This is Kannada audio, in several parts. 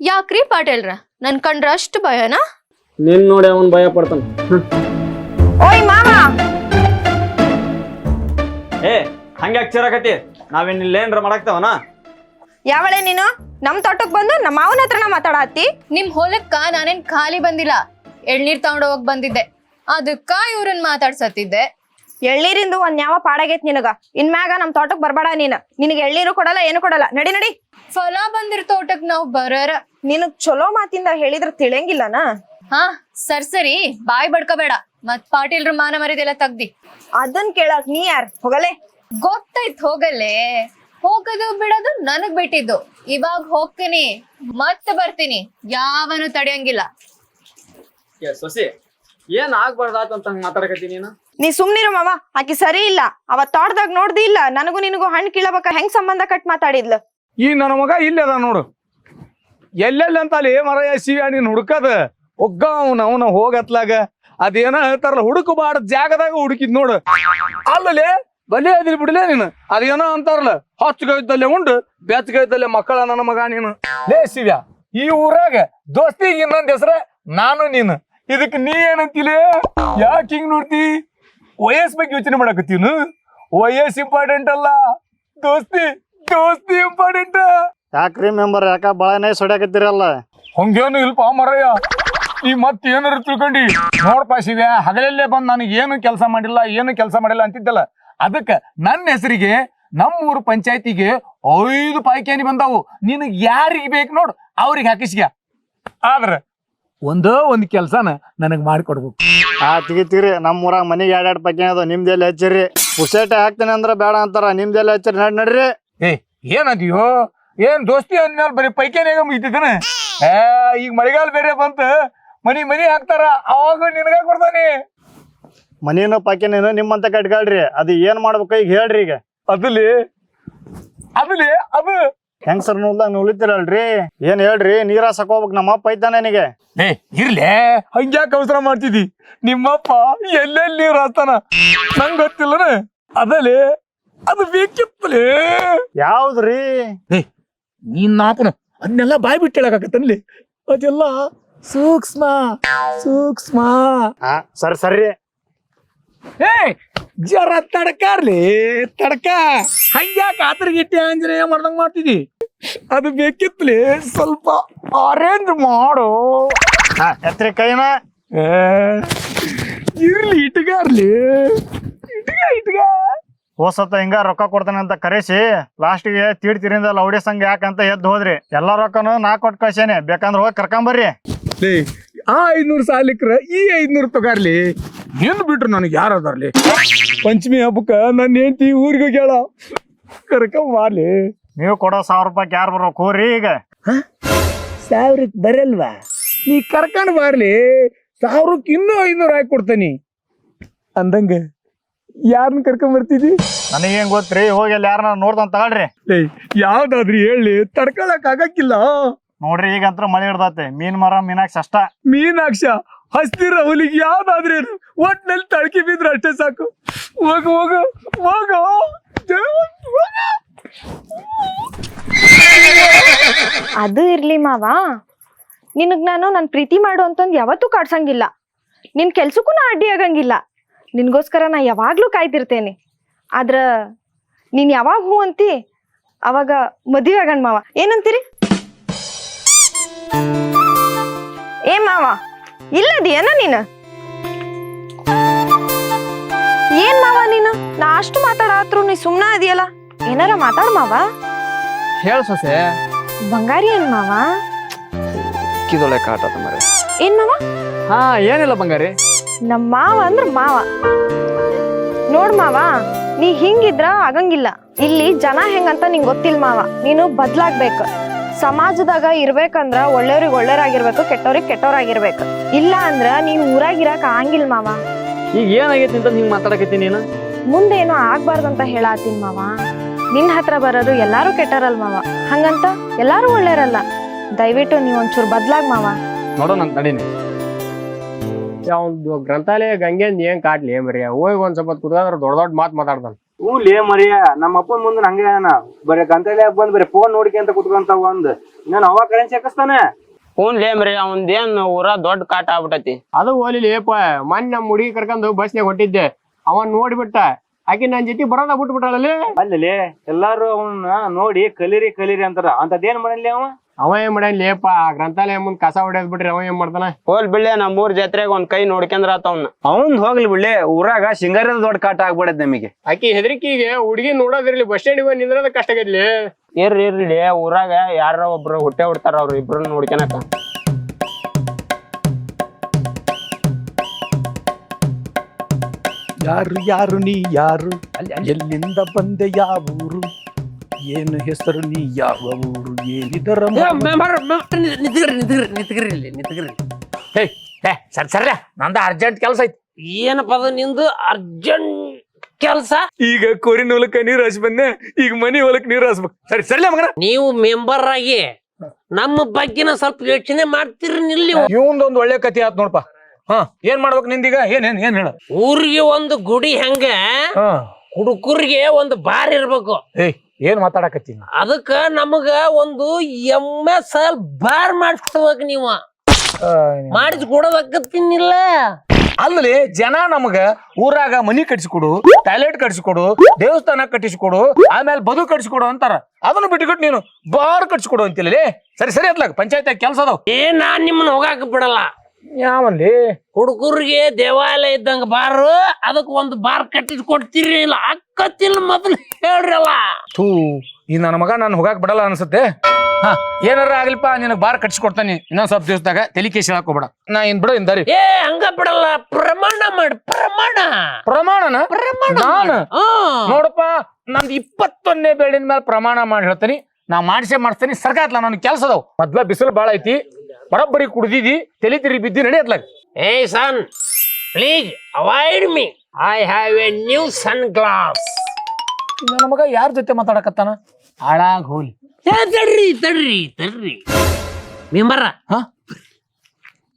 ಯಾಕ್ರಿ ಪಾಟೇಲ್ರ ನನ್ ಕಂಡ್ರ ಅಷ್ಟು ಭಯನಾ? ನಿನ್ ನೋಡಿ ಅವನ್ ಭಯ ಪಡ್ತಾನ. ಓಯ್ ಮಾವ! ಏ ಹಂಗೆ ಹಚ್ಚಿರಕತಿ ನಾವೇನ್ ಇಲ್ಲೇನ್ರ ಮಾಡಾಕ್ತಾವನ? ಯಾವಳೆ ನೀನು? ನಮ್ ತೋಟಕ್ ಬಂದು ನಮ್ಮ ಮಾವನ ಹತ್ರನ ಮಾತಾಡತ್ತಿ? ನಿಮ್ ಹೊಲಕ್ಕ ನಾನೇನ್ ಖಾಲಿ ಬಂದಿಲ್ಲ. ಎಳ್ನೀರ್ ತಗೊಂಡ್ ಹೋಗಕ್ ಬಂದಿದ್ದೆ. ಅದಕ್ಕ ಇವ್ರನ್ ಮಾತಾಡ್ಸತ್ತಿದ್ದೆ. ಎಳ್ನೀರಿಂದು ಒಂದ್ ಯಾವ ಪಾಡಾಗೈತ್ ನಿನಗ? ಇನ್ಮ್ಯಾಗ ನಮ್ ತೋಟಕ್ ಬರ್ಬೇಡ ನೀನ್. ನಿನಗೆ ಎಳ್ಳೀರು ಕೊಡಲ್ಲ ಏನು ಕೊಡಲ್ಲ. ನಡಿ ನಡಿ. ಫಲ ಬಂದಿರ್ ತೋಟಕ್ ನಾವ್ ಬರೋರ. ನಿನಗ್ ಚಲೋ ಮಾತಿಂದ ಹೇಳಿದ್ರ ತಿಳಂಗಿಲ್ಲನ ಹಾ ಸರ್ ಸರಿ. ಬಾಯ್ ಬಡ್ಕೋಬೇಡ. ಮತ್ ಪಾಟೀಲ್ರ ಮಾನ ಮರಿದೆಲ್ಲ ತಗ್ದಿ. ಅದನ್ ಕೇಳಕ್ ನೀ ಯಾರ್? ಹೋಗಲೆ. ಗೊತ್ತಾಯ್ತ್ ಹೋಗಲ್ಲೇ ಹೋಗೋದು ಬಿಡೋದು ನನಗ್ ಬಿಟ್ಟಿದ್ದು. ಇವಾಗ ಹೋಗ್ತೀನಿ. ಮತ್ತೆ ಬರ್ತೀನಿ. ಯಾವನು ತಡೆಯಂಗಿಲ್ಲ. ಏ ಸೊಸಿ ಏನ್ ಆಗ್ಬಾರ್ದಾತ್ ಅಂತ ಮಾತಾಡಕತ್ತೀನಿ ಮಾತಾಡಕತ್ತಿ ನೀನು? ನೀ ಸುಮ್ನಿರು ಮಾವ, ಆಕಿ ಸರಿ ಇಲ್ಲ. ಅವ ತೋಟದಾಗ ನೋಡ್ದಿ ಇಲ್ಲ. ನನಗೂ ನಿನಗೂ ಹಣ್ಣು ಕೀಳಬೇಕ? ಹೆಂಗ್ ಸಂಬಂಧ ಕಟ್ ಮಾತಾಡಿದ್ಲು? ಈ ನನ್ನ ಮಗ ಇಲ್ಲೇ ಅದ ನೋಡು. ಎಲ್ಲೆಲ್ಲಿ ಅಂತ ಅಲ್ಲಿ ಮರ ಶಿವ ನೀನ್ ಹುಡುಕದ? ಒಗ್ಗ ಅವನ ಅವನ ಹೋಗತ್ಲಾಗ ಅದೇನ ಹೇಳ್ತಾರಲ್ಲ, ಹುಡುಕಬಾರ್ದ ಜಾಗದಾಗ ಹುಡುಕಿದ್ ನೋಡು. ಅಲ್ಲಲ್ಲಿ, ಬಲಿ ಅದಿಲ್ ಬಿಡ್ಲೇ ನೀನು. ಅದೇನೋ ಅಂತಾರಲ್ಲ ಹೊಚ್ಚಗೈತಲ್ಲೇ ಉಂಡು ಬೆಚ್ಚಗೈತಲ್ಲೇ ಮಕ್ಕಳ ನನ್ನ ಮಗ ನೀನು. ಲೇ ಶಿವ್ಯ ಈ ಊರಾಗ ದೋಸ್ತಿ ಇನ್ನೊಂದ್ ಹೆಸ್ರ ನಾನು ನೀನು. ಇದಕ್ಕೆ ನೀ ಏನಂತಿಲೇ? ಯಾಕೆ ಹಿಂಗ್ ನೋಡ್ತಿ? ವಯಸ್ ಬಗ್ಗೆ ಯೋಚನೆ ಮಾಡಕತ್ತೀನು ವಯಸ್ ಇಂಪಾರ್ಟೆಂಟ್ ಅಲ್ಲ. ದೋಸ್ತಿ ದೋಸ್ತಿ ಇಂಪಾರ್ಟೆಂಟ್ ಯಾಕ್ರಿ ಮೆಂಬರ್ ಯಾಕ ಬಾಳನೇ ಸೊಡ್ಯಾಕತ್ತೀರಲ್ಲ? ಹಂಗೇನು ಇಲ್ಪ ಮರಯ್ಯ ಈ ಮತ್ ಏನಾರು ತಿಳ್ಕೊಂಡಿ. ನೋಡ್ಪ ಶಿವ್ಯ ಹಗಲಲ್ಲೇ ಬಂದ್ ನನಗೆ ಏನು ಕೆಲಸ ಮಾಡಿಲ್ಲ ಏನು ಕೆಲಸ ಮಾಡಿಲ್ಲ ಅಂತಿದ್ದಲ್ಲ. ಅದಕ್ಕೆ ನನ್ನ ಹೆಸರಿಗೆ ನಮ್ಮ ಊರು ಪಂಚಾಯತಿಗೆ ಐದು ಪಾಯ್ಕೇನಿ ಬಂದಾವು. ನಿನಗೆ ಯಾರಿಗೆ ಬೇಕು ನೋಡು ಅವ್ರಿಗೆ ಹಾಕಿಸ್ಗ್ಯ ಆದ್ರೆ ಒಂದೋ ಒಂದು ಕೆಲಸನ ನನಗೆ ಮಾಡಿಕೊಡ್ಬೇಕು. ಆ ತೆಗಿತೀರಿ ನಮ್ಮ ಊರಾಗ ಮನೆಗೆ ಎರಡೆರಡು ಪಕ್ಕೆ ಅದ ನಿಮ್ದೆಲ್ಲ ಹಚ್ಚಿರಿ? ಪುಸೇಟೆ ಹಾಕ್ತೇನೆ ಅಂದ್ರೆ ಬೇಡ ಅಂತಾರ. ನಿಮ್ದೆಲ್ಲ ಹಚ್ಚಿರಿ? ನಡ್ ನಡ್ರಿ. ಏ ಏನದಿಯೋ? ಏನ್ ದೋಸ್ತಿ ಅಂದ್ಮೇಲೆ ಬರೀ ಪೈಖಾನಿಯಾಗ ಮುಗಿತಿದ್ದಾನೆ ಏ ಈಗ ಮಳೆಗಾಲ ಬೇರೆ ಬಂತ. ಮನಿ ಮನಿ ಹಾಕ್ತಾರ. ಅವಾಗ ನಿನಗ ಕೊಡ್ತಾನೆ. ಮನೇನೋ ಪಕ್ಕೆನೇನು ನಿಮ್ಮಂತ ಕಟ್ಕೊಳ್ರಿ ಅದು ಏನ್ ಮಾಡ್ಬೇಕು ಈಗ ಹೇಳ್ರಿ ಈಗ. ಅದಲಿ ಅದಲಿ ಅದು ಹೆಂಗ್ ಸರ್ ನೋಡ್ದಾಗ ಉಳಿತಿರಲ್ರಿ? ಏನ್ ಹೇಳ್ರಿ ನೀರ ಸಕೋಬೇಕು ನಮ್ಮ ಅಪ್ಪ ಐತಾನೆ ನಿಗೆ ಏ ಇರ್ಲೇ? ಹಂಗ್ಯಾಕೆ ಅವಸರ ಮಾಡ್ತಿದ್ದಿ ನಿಮ್ಮಪ್ಪ ಎಲ್ಲೆಲ್ಲಿ ನೀರ್ ಹಾಸ್ತಾನ? ನಂಗ್ ಗೊತ್ತಿಲ್ಲನ. ಅದಲ್ಲಿ ಅದು ಬೇಕಿತ್ತಲೇ? ಯಾವ್ದ್ರಿ? ಏ ನೀನ್ ನಾಪನ ಅದನ್ನೆಲ್ಲ ಬಾಯ್ ಬಿಟ್ಟು ಹೇಳಕಾಕತ್ತನ್ಲಿ ಅದೆಲ್ಲ ಸೂಕ್ಷ್ಮ ಸೂಕ್ಷ್ಮ. ಹಾ ಸರಿ ಸರಿ. ಏ ಜರ ತಡ್ಕಾರ್ಲಿ ತಡ್ಕ. ಹಂಗ್ಯಾಕ ಆತರಗಿಟ್ಟಿ ಆಂಜನೇಯ ಮಾಡ್ದಂಗೆ ಮಾಡ್ತಿದಿ? ಅದು ಬೇಕಿತ್ಲಿ ಸ್ವಲ್ಪ ಅರೇಂಜ್ ಮಾಡು. ಹಾ ಎತ್ರಿ ಕೈನ. ಇರ್ಲಿ ಇಟ್ಗಾರ್ಲಿ. ಇಟ್ಗ ಇಟ್ಗ. ಹೋಸತ್ತ ಹಿಂಗ ರೊಕ್ಕ ಕೊಡ್ತಾನೆ ಅಂತ ಕರೆಸಿ ಲಾಸ್ಟಿಗೆ ತೀಡ್ ತಿರಿಂದ ಲೌಡಿ ಸಂಘ ಯಾಕಂತ ಎದ್ದು ಹೋದ್ರಿ. ಎಲ್ಲಾ ರೊಕ್ಕನು ನಾ ಕೊಟ್ಟು ಕಳ್ಸೇನೆ. ಬೇಕಂದ್ರೆ ಹೋಗಿ ಕರ್ಕೊಂಬರ್ರಿ. ಆ ಐದ್ನೂರು ಸಾಲಿಕ್ರ ಈ ಐದ್ನೂರು ತಗಾರ್ಲಿ. ನಿನ್ ಬಿಟ್ರು ನನಗೆ ಯಾರು ಅದಾರ್ಲಿ? ಪಂಚಮಿ ಹಬ್ಬಕ್ಕ ನನ್ನ ಹೆಂಡತಿ ಊರಿಗೆ ಹೋಗ್ಯಾಳ. ಕರ್ಕೊಂಬಾರ್ಲಿ ನೀವು ಕೊಡೋ ಸಾವಿರ ರೂಪಾಯಿ ಯಾರು ಬರೋ ಕೋರಿ ಈಗ. ಸಾವಿರಕ್ಕೆ ಬರಲ್ವಾ? ನೀ ಕರ್ಕೊಂಡು ಬಾರ್ಲಿ ಸಾವಿರಕ್ಕೆ ಇನ್ನೂ ಐನೂರು ಹಾಕಿ ಕೊಡ್ತೀನಿ. ಅಂದಂಗ ಯಾರನ್ನ ಕರ್ಕೊಂಡ್ ಬರ್ತಿದ್ದಿ? ನನಗೇನ್ ಗೊತ್ತ್ರಿ? ಹೋಗಿ ಅಲ್ಲಿ ಯಾರನ್ನ ನೋಡ್ದಂತ ತಗೊಳ್ರಿ. ಏಯ್ ಯಾವ್ದಾದ್ರಿ ಹೇಳಿ ತಡ್ಕೊಳಕ್ ಆಗಕ್ಕಿಲ್ಲ. ನೋಡ್ರಿ ಈಗಂತ್ರ ಮಳೆ ಹಿಡ್ದತೆ. ಮೀನ್ ಮರ ಮೀನಾಕ್ಷ ಅಷ್ಟ. ಮೀನಾಕ್ಷ ಹಸ್ತಿರ ಹುಲಿಗೆ ಯಾವ್ದಾದ್ರಿ ಒಟ್ನಲ್ಲಿ ತಳಕಿ ಬಿದ್ರೆ ಅಷ್ಟೇ ಸಾಕು. ಹೋಗು ಹೋಗು ಹೋಗು. ಅದು ಇರ್ಲಿ ಮಾವ. ನಿನಗ್ ನಾನು ನನ್ ಪ್ರೀತಿ ಮಾಡು ಅಂತಂದ್ ಯಾವತ್ತೂ ಕಾಡ್ಸಂಗಿಲ್ಲ. ನಿನ್ ಕೆಲ್ಸಕ್ಕೂ ನಾ ಅಡ್ಡಿ ಆಗಂಗಿಲ್ಲ. ನಿನ್ಗೋಸ್ಕರ ನಾ ಯಾವಾಗ್ಲೂ ಕಾಯ್ತಿರ್ತೇನೆ ಆದ್ರ ನೀನ್ ಯಾವಾಗ ಹೂ ಅಂತಿ, ಅವಾಗ ಮದುವೆ ಆಗಣ ಮಾವ. ಏನಂತೀರಿ? ಏ ಮಾವ ಇಲ್ಲದಿಯನ ನೀನು. ಏನ್ ಮಾವ ನೀನು? ನಾ ಅಷ್ಟು ಮಾತಾಡತ್ರು ನೀ ಸುಮ್ನ ಇದೆಯಲ್ಲ? ಏನಾರ ಮಾತಾಡ್ ಮಾವ. ಹೇಳ ಸೊಸೆ. ಬಂಗಾರಿ ಏನ್ ಮಾವ? ಕಿದೊಳೆ ಕಾಟದ ಮರೆ ಏನ್ ಮಾವ? ಹಾ ಏನಿಲ್ಲ ಬಂಗಾರಿ. ನಮ್ ಮಾವ ಅಂದ್ರ ಮಾವ. ನೋಡ್ ಮಾವ ನೀ ಹಿಂಗಿದ್ರ ಆಗಂಗಿಲ್ಲ. ಇಲ್ಲಿ ಜನ ಹೆಂಗಂತ ನಿಂಗೆ ಗೊತ್ತಿಲ್ಲ ಮಾವ. ನೀನು ಬದ್ಲಾಗ್ಬೇಕು. ಸಮಾಜದಾಗ ಇರ್ಬೇಕಂದ್ರ ಒಳ್ಳೆಯವ್ರಿಗೆ ಒಳ್ಳೆಯವ್ರಾಗಿರ್ಬೇಕು ಕೆಟ್ಟವ್ರಿಗೆ ಕೆಟ್ಟವ್ರಾಗಿರ್ಬೇಕು. ಇಲ್ಲ ಅಂದ್ರ ನೀನ್ ಊರಾಗಿರಕ್ ಆಗಂಗಿಲ್ಲ ಮಾವ. ಈಗ ಏನಾಗೈತಿ ಅಂತ ಹಿಂಗ್ ಮಾತಾಡಕತ್ತಿ ನೀನು? ಮುಂದೇನು ಆಗ್ಬಾರ್ದಂತ ಹೇಳಾತೀನಿ ಮಾವ. ನಿನ್ ಹತ್ರ ಬರೋದು ಎಲ್ಲಾರು ಕೆಟ್ಟರಲ್ ಮಾವ. ಹಂಗಂತ ಎಲ್ಲಾರು ಒಳ್ಳೆಯರಲ್ಲ. ದಯವಿಟ್ಟು ನೀವ್ ಒಂಚೂರ್ ಬದ್ಲಾಗ್ ಮಾವ. ನೋಡೋಣ ಅಂತ ನಡೀನಿ. ಒಂದು ಗ್ರಂಥಾಲಯ ಗಂಗೆಂದ್ ಏನ್ ಕಾಡ್ಲಿ ಬರೀ? ಹೋಗಿ ಒಂದ್ ಸ್ವಲ್ಪ ಕುತ್ಕೊಂಡ್ರೆ ದೊಡ್ಡ ದೊಡ್ಡ ಮಾತು ಮಾತಾಡ್ತಾನ. ಹ್ಞೂ ಲೇ ಮರಿಯ ನಮ್ಮ ಅಪ್ಪನ ಮುಂದೆ ಹಂಗೆ ಅನ ಬರೀ ಗಂಟಲೆ ಬಂದ್ ಬರೀ ಫೋನ್ ನೋಡ್ಕೊಂತ ಕುತ್ಕೊಂತ ಒಂದ್. ನಾನು ಅವ ಕರೆನ್ಸಿ ಹಾಕಿಸ್ತಾನೆ ಹ್ಞೂನ್ಲೇ ಮರಿ ಅವಂದೇನ್ ಊರ ದೊಡ್ಡ ಕಾಟ ಆಗ್ಬಿಟ್ಟತಿ ಅದು ಹೋಲಿ ಏಪ ಮೊನ್ನೆ ನಮ್ಮ ಹುಡುಗಿ ಕರ್ಕೊಂಡು ಬಸ್ನಾಗ ಹೊಟ್ಟಿದ್ದೆ ಅವನ್ ನೋಡ್ಬಿಟ್ಟ ಆಕಿ ನನ್ ಜೊತೆ ಬರೋದ ಬಿಟ್ಬಿಟ್ಟಾಳಲ್ಲಿ. ಅಲ್ಲಿ ಎಲ್ಲಾರು ಅವನ್ನ ನೋಡಿ ಕಲೀರಿ ಕಲೀರಿ ಅಂತಾರ. ಅಂತದೇನ್ ಮಾಡಲಿ ಅವ? ಅವ ಏನ್ ಮಾಡ್ಯಾನ ಲೇಪ ಗ್ರಂಥಾಲಯ ಮುಂದ್ ಕಸ ಹೊಡೆದ್ ಬಿಟ್ರಿ ಅವ ಏನ್ ಮಾಡ್ತಾನ? ಹೋಲ್ ಬಿಡ್ಲೆ ನಮ್ಮೂರ್ ಜಾತ್ರೆಗೆ ಒಂದ್ ಕೈ ನೋಡ್ಕೊಂಡ್ರ ಆತವ್ನ ಅವನ್. ಹೋಗ್ಲಿ ಬಿಳ್ಳೆ ಊರಾಗ ಸಿಂಗಾರದ ದೊಡ್ಡ ಕಾಟ ಆಗ್ಬಿಡದ್ ನಮಗೆ. ಆಕಿ ಹೆದರಿಕಿಗೆ ಹುಡುಗಿ ನೋಡೋದಿರ್ಲಿ ಬಸ್ ಸ್ಟ್ಯಾಂಡ್ ಬಂದ್ ನಿಂದ್ರದ ಕಷ್ಟ ಆಗೈತ್ಲಿ ಇರ್ರಿ ಇರ್ಲಿ ಊರಾಗ ಯಾರ ಒಬ್ರು ಹುಟ್ಟೆ ಹುಡ್ತಾರ ಅವ್ರು ಇಬ್ರು ನೋಡ್ಕೊಳಕ ಯಾರು ಯಾರು ನೀ ಯಾರು? ಎಲ್ಲಿಂದ ಬಂದೆ ಯಾವ ಊರು? ಏನು ಹೆಸರು ನೀ ಯಾವ ಊರು ಏನಿದರ ಹೇ ಹೇ ಸರಿ ಸರ್ಯ ನಂದ ಅರ್ಜೆಂಟ್ ಕೆಲಸ ಐತಿ. ಏನಪ್ಪ ಅದು ನಿಂದು ಅರ್ಜೆಂಟ್ ಕೆಲಸ? ಈಗ ಕೋರಿನ ಹೊಲಕ್ಕ ನೀರ್ ಹಾಸಿ ಬಂದೆ ಈಗ ಮನಿ ಹೊಲಕ್ ನೀರ್ ಹಾಸ್ಬೇಕು. ಸರಿ ಸರಿ ಮಗನ. ನೀವು ಮೆಂಬರ್ ಆಗಿ ನಮ್ಮ ಬಗ್ಗೆನ ಸ್ವಲ್ಪ ಯೋಚನೆ ಮಾಡ್ತೀರಿ ನಿಲ್ಲಿ ಇವಂದೊಂದು ಒಳ್ಳೆ ಕಥೆ ಆತ್ ನೋಡಪ್ಪ ಹಾ ಏನ್ ಮಾಡ್ಬೇಕು ನಿಂದೀಗ? ಏನ್ ಏನ್ ಏನ್ ಹೇಳ? ಊರಿಗೆ ಒಂದು ಗುಡಿ ಹೆಂಗ? ಹಾ. ಹುಡುಗರಿಗೆ ಒಂದು ಬಾರ್ ಇರ್ಬೇಕು. ಏಯ್ ಏನ್ ಮಾತಾಡಕತ್ತಿ ನಾ? ಅದಕ್ಕ ನಮಗ ಒಂದು ಎಂ ಎಸ್ ಎಲ್ ಬಾರ್ ಮಾಡಿಸ್ಬೇಕು ನೀವ. ಮಾಡಿದ್ ಮಾಡಿಸಿ ಕೊಡೋದಕ್ಕತ್ತಿನಿಲ್ಲ ಅಲ್ಲಲ್ಲಿ ಜನ ನಮಗ ಊರಾಗ ಮನಿ ಕಟ್ಸಿಕೊಡು ಟಾಯ್ಲೆಟ್ ಕಟ್ಸಿಕೊಡು ದೇವಸ್ಥಾನ ಕಟ್ಟಿಸಿಕೊಡು ಆಮೇಲೆ ಬದು ಕಟ್ಸಿಕೊಡು ಅಂತಾರ. ಅದನ್ನ ಬಿಟ್ಬಿಟ್ಟು ನೀನು ಬಾರ್ ಕಟ್ಸಿಕೊಡು ಅಂತಿಲ್ಲ ಸರಿ ಸರಿ ಅದ್ಲಾಗ ಪಂಚಾಯತ್ ಕೆಲಸ ಅದಾವ. ಏ ನಾನ್ ನಿಮ್ಮನ್ನ ಹೋಗಾಕ ಬಿಡಲ್ಲ. ಯಾವಲ್ಲಿ? ಹುಡುಗರಿಗೆ ದೇವಾಲಯ ಇದ್ದಂಗ ಬಾರು ಅದಕ್ಕೆ ಒಂದು ಬಾರ್ ಕಟ್ಟಿದ್ ಕೊಡ್ತೀರಿ ಇಲ್ಲ? ಅಕ್ಕತ್ತಿಲ್ಲ ಮೊದಲು ಹೇಳ್ರಲ್ಲ. ಥೂ ಈ ನನ್ನ ಮಗ ನಾನು ಹೋಗಕ್ ಬಿಡಲ್ಲ ಅನ್ಸುತ್ತೆ. ಹಾ. ಏನಾರ ಆಗ್ಲಿಪ್ಪ ನಿನಗ್ ಬಾರ್ ಕಟ್ಸ್ಕೊಡ್ತಾನೆ. ಇನ್ನೊಂದ್ ಸ್ವಲ್ಪ ದಿವಸದಾಗ ತಲಿ ಕೇಸಿ ಹಾಕೋಬೇಡ ನಾ ಇನ್ ಬಿಡು ಇಂದಾರಿ ದಾರಿ ಏ ಹಂಗ ಬಿಡಲ್ಲ. ಪ್ರಮಾಣ ಮಾಡಿ ಪ್ರಮಾಣ. ಪ್ರಮಾಣನ? ಪ್ರಮಾಣ ನಾನು. ನೋಡಪ್ಪ ನಂದು ಇಪ್ಪತ್ತೊಂದನೇ ಬೇಡಿನ ಮೇಲೆ ಪ್ರಮಾಣ ಮಾಡಿ ಹೇಳ್ತೀನಿ ನಾ ಮಾಡಿಸೇ ಮಾಡ್ತೀನಿ. ಸರ್ಕಾರಲ್ಲ ನನ್ನ ಕೆಲಸ ಅದಾವ ಮೊದ್ಲ ಬಿಸಿಲು ಬಾಳ ಐತಿ. ಬರೋಬ್ಬರಿ ಕುಡ್ದಿದಿ ತಲೆ ತಿರಿ ಬಿದ್ದಿ ನಡೆಯತ್ಲಾಗ. ಏ son please avoid me I have a new sun glass ನನ್ನ ಮಗ ಯಾರ ಜೊತೆ ಮಾತಾಡಕತ್ತಾನ? ಹಾಳಾಗ್ ಹೋಲಿ. ತಡ್ರಿ ತಡ್ರಿ ತಡ್ರಿ. ಮೆಂಬರ ಹಾ?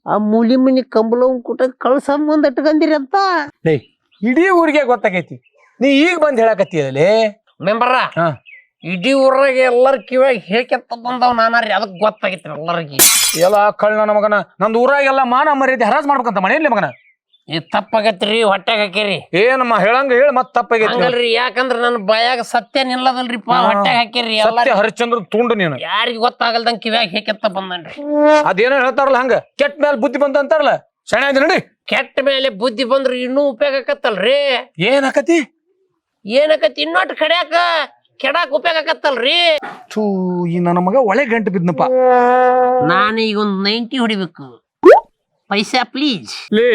ಆ ಮೂಲಿ ಮನಿ ಕಂಬಳ ಕೂಟ ಕಳ್ಸ ಮುಂದ್ ಇಟ್ಕೊಂಡಿರಿ ಅಂತ. ಲೇ ಇಡೀ ಊರಿಗೆ ಗೊತ್ತಾಗೈತಿ. ನೀ ಈಗ ಬಂದ್ ಹೇಳಕತ್ತೀಯಲ್ಲೇ ಮೆಂಬರ ಹಾ. ಇಡೀ ಊರಾಗ ಎಲ್ಲರ ಕಿವ್ಯಾಗ ಹೇಳ್ಕೆತ್ತ ಬಂದವ್ ನಾನಾರಿ ಅದಕ್ಕೆ ಗೊತ್ತಾಗೈತ್ರಿ ಎಲ್ಲರಿಗೆ. ಎಲ್ಲ ಕಳ್ಳ ನಮಗನ ಮಗನ. ನಂದು ಊರಾಗೆಲ್ಲ ಮಾನ ಮರ್ಯಾದೆ ಹರಾಜ್ ಮಾಡ್ಬೇಕಂತ ಮನೆಯಲ್ಲಿ ಮಗನ? ಈ ತಪ್ಪಾಗತ್ರಿ ಹೊಟ್ಯಾಗ ಹಾಕಿರಿ. ಏನಮ್ಮ ಹೇಳಂಗ ಹೇಳ ಮತ್ ತಪ್ಪಾಗೈತಿ ಹಂಗಲ್ರಿ ಯಾಕಂದ್ರ ನನ್ನ ಬಯಾಗ ಸತ್ಯ ನಿಲ್ಲದಲ್ರಿಪ್ಪ ಹೊಟ್ಟೆಗೆ ಹಾಕಿರಿ ಎಲ್ಲ. ಸತ್ಯ ಹರಿಶ್ಚಂದ್ರ ತುಂಡು ನೀನು. ಯಾರಿಗ ಗೊತ್ತಾಗಲ್ದಂಗ ಕಿವ್ಯಾಗ ಹೇಕೆತ್ತ ಬಂದನ್ರಿ. ಅದೇನೋ ಹೇಳ್ತಾರಲ್ಲ ಹಂಗ ಕೆಟ್ಟ ಮೇಲೆ ಬುದ್ಧಿ ಬಂತ ಅಂತಾರಲ್ಲ? ಸಣ್ಣ ನೋಡಿ. ಕೆಟ್ಟ ಮೇಲೆ ಬುದ್ಧಿ ಬಂದ್ರ ಇನ್ನೂ ಉಪಯೋಗ ಆಕತ್ತಲ್ರಿ? ಏನ್ ಆಕತಿ ಏನಕತ್ ಇನ್ನೊಟ್ಟು ಕಡ್ಯಾಕ? ಕೆಡಾಕ್ ಉಪಯೋಗ ಆಕತ್ತಲ್ರಿ ಥೂ ಈ ನನ್ನ ಮಗ ಒಳ್ಳೆ ಗಂಟು ಬಿದ್ನಪ್ಪ ನಾನು ಈಗ ಒಂದು ನೈಂಟಿ ಹೊಡಿಬೇಕು. ಪೈಸಾ ಪ್ಲೀಸ್ ಲೇ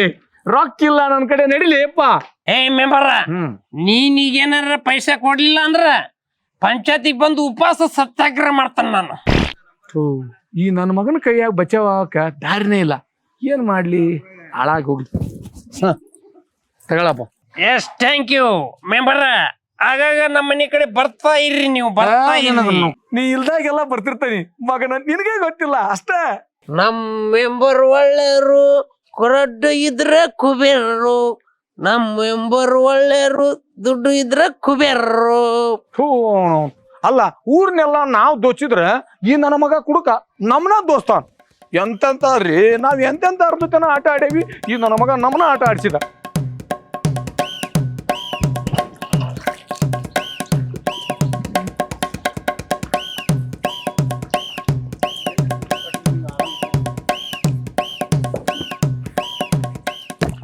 ರೊಕ್ಕ ನನ್ನ ನನ್ ಕಡೆ ನಡಿಲಿ ಅಪ್ಪ ಏ ಮೆಂಬರ ಹ್ಮ್. ನೀನ್ ಈಗ ಏನಾರ ಪೈಸಾ ಕೊಡ್ಲಿಲ್ಲ ಅಂದ್ರ ಪಂಚಾಯತಿಗೆ ಬಂದು ಉಪವಾಸ ಸತ್ಯಾಗ್ರಹ ಮಾಡ್ತಾನ ನಾನು. ಥೂ ಈ ನನ್ನ ಮಗನ ಕೈಯಾಗ ಬಚಾವಕ ದಾರಿನೇ ಇಲ್ಲ. ಏನ್ ಮಾಡ್ಲಿ? ಹಾಳಾಗಿ ಹೋಗ್ಲಿ. ಹ. ತಗೊಳಪ್ಪ. ಎಸ್ ಥ್ಯಾಂಕ್ ಯು ಮೆಂಬರ ಆಗಾಗ ನಮ್ಮ ಮನೆ ಕಡೆ ಬರ್ತಾ ಇರ್ರಿ ನೀವು ಬರ್ತಾ ಇರ್ರಿ. ನೀ ಇಲ್ದಾಗೆಲ್ಲ ಬರ್ತಿರ್ತಾನಿ ಮಗನ ನಿನಗೆ ಗೊತ್ತಿಲ್ಲ ಅಷ್ಟ. ನಮ್ ಮೆಂಬರ್ ಒಳ್ಳೆಯರು ಕೊರಡ್ಡು ಇದ್ರೆ ಕುಬೇರರು. ನಮ್ ಮೆಂಬರ್ ಒಳ್ಳೆಯರು ದುಡ್ಡು ಇದ್ರೆ ಕುಬೇರರು. ಥೂ ಅಲ್ಲ ಊರ್ನೆಲ್ಲ ನಾವ್ ದೋಚಿದ್ರ ಈ ನನ್ನ ಮಗ ಕುಡುಕ ನಮ್ನ ದೋಸ್ತಾನ್. ರೀ ನಾವ್ ಎಂತೆಂತ ಅರ್ಧತನ ಆಟ ಆಡೇವಿ ಈ ನನ್ನ ಮಗ ನಮ್ನ ಆಟ ಆಡ್ಸಿದ.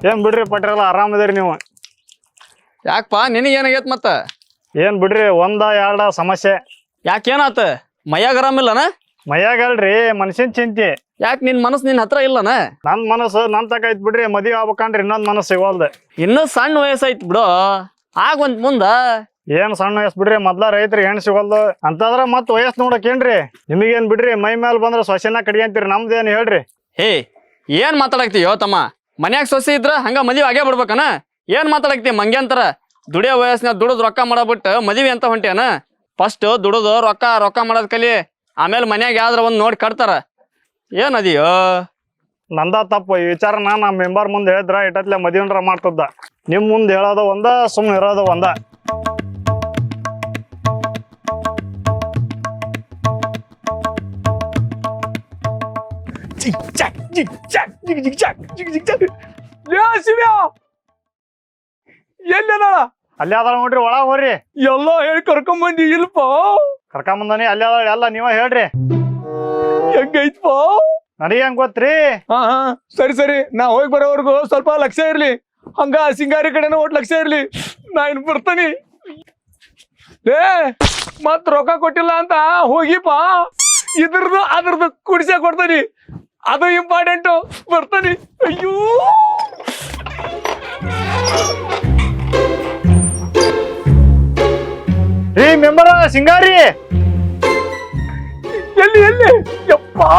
ಏನ್ ಬಿಡ್ರಿ ಪಟ್ರಲ್ಲ ಆರಾಮದಿರಿ ನೀವು. ಯಾಕಪ್ಪ ನಿನಗೆ ಏನಾಗೈತ್ ಮತ್ತ? ಏನ್ ಬಿಡ್ರಿ ಒಂದ ಎರಡ ಸಮಸ್ಯೆ. ಯಾಕೇನಾತ ಮೈಯಾಗ ಆರಾಮಿಲ್ಲನ ಮೈಯಾಗಲ್ರಿ ಮನ್ಸಿನ ಚಿಂತೆ. ಯಾಕೆ ನಿನ್ ಮನಸ್ಸು ನಿನ್ ಹತ್ರ ಇಲ್ಲನ? ನನ್ ಮನಸ್ಸು ನನ್ ತಕ ಐತ್ ಬಿಡ್ರಿ ಮದುವೆ ಆಗ್ಬೇಕಂದ್ರೆ ಇನ್ನೊಂದ್ ಮನಸ್ಸು ಸಿಗೋಲ್ದ. ಇನ್ನು ಸಣ್ಣ ವಯಸ್ಸೈತ್ ಬಿಡು. ಒಂದ್ ಮುಂದ. ಏನ್ ಸಣ್ಣ ವಯಸ್ಸು ಬಿಡ್ರಿ ಮೊದ್ಲ ರೈತರಿ ಹೆಣ್ ಸಿಗೋಲ್ದು? ಅಂತಂದ್ರ ಮತ್ ವಯಸ್ಸು ನೋಡಕೇನ್ರಿ ನಿಮಗೇನ್ ಬಿಡ್ರಿ ಮೈ ಮೇಲ್ ಬಂದ್ರ ಸೊಸೆನ ಕಡಿಯಂತೀರಿ ನಮ್ದೇನ್ ಹೇಳ್ರಿ? ಹೇ ಏನ್ ಮಾತಾಡಕ್ತೀಯೋ ತಮ್ಮ? ಮನ್ಯಾಗ ಸೊಸೆ ಇದ್ರ ಹಂಗ ಮದುವೆ ಆಗೇ ಬಿಡ್ಬೇಕನ? ಏನ್ ಮಾತಾಡಕ್ತಿ ಮಂಗ್ಯಾಂತರ? ದುಡಿಯೋ ವಯಸ್ಸಿನ ದುಡಿದ್ ರೊಕ್ಕ ಮಾಡಬಿಟ್ಟು ಮದುವೆ ಅಂತ ಹೊಂಟೇನ ಫಸ್ಟ್ ದುಡಿದು, ರೊಕ್ಕ ರೊಕ್ಕ ಮಾಡೋದ್ ಕಲಿ. ಆಮೇಲೆ ಮನ್ಯಾಗ ಯಾವ್ದ್ರ ಒಂದ್ ನೋಡಿ ಕಟ್ತಾರ. ಏನ್ ಅದಿಯೋ? ನಂದ ತಪ್ಪು, ಈ ವಿಚಾರ ನಮ್ಮ ಮೆಂಬರ್ ಮುಂದೆ ಹೇಳಿದ್ರ ಇಟ್ಟತ್ಲೆ ಮದ್ವಿನ್ರ ಮಾಡ್ತದ ನಿಮ್ ಮುಂದೆ ಹೇಳೋದು ಒಂದ ಸುಮ್ಮನೆ ಇರೋದು ಒಂದ. ಜಾಕ್ ಜಿಗ್ ಜಾಕ್ ಜಿಗ್ ಜಿಗ್ ಜಾಕ್ ಜಿಗ್ ಜಿಗ್ ಜಾಕ್ ಲೇ ಶಿವ್ಯ ಎಲ್ಲದಾಳ ಅಲ್ಲಿ ಅದಾಳ ನೋಡ್ರಿ ಒಳಗ್ ಹೋಗ್ರಿ ಎಲ್ಲ ಹೇಳಿ ಕರ್ಕೊಂಬಂದಿ ಇಲ್ಪ ಕರ್ಕೊಂಬಂದಾನಿ ಅಲ್ಲಿ ಅದಾಳ ಎಲ್ಲ ನೀವ ಹೇಳ್ರಿ ಹೆಂಗೈತ್ಪ ನನಗೆ ಹೆಂಗ್ ಗೊತ್ತ್ರಿ ಹಾ ಹಾ ಸರಿ ಸರಿ ನಾ ಹೋಗಿ ಬರೋವರೆಗೂ ಸ್ವಲ್ಪ ಲಕ್ಷ್ಯ ಇರ್ಲಿ ಹಂಗ ಸಿಂಗಾರಿ ಕಡೆನೂ ಒಟ್ಟು ಲಕ್ಷ್ಯ ಇರ್ಲಿ ನಾ ಇನ್ ಬರ್ತಾನಿ ಲೇ ಮತ್ ರೊಕ್ಕ ಕೊಟ್ಟಿಲ್ಲ ಅಂತ ಹೋಗಿಪ್ಪ. ಇದ್ರದ್ದು ಅದ್ರದ್ದು ಕುಡಿಸೆ ಕೊಡ್ತಾನಿ. ಅದು ಇಂಪಾರ್ಟೆಂಟು ಬರ್ತಾನಿ ಅಯ್ಯೋ ರೀ ಮೆಂಬರ ಸಿಂಗಾರಿ ಎಲ್ಲಿ ಎಲ್ಲಿ ಯಪ್ಪಾ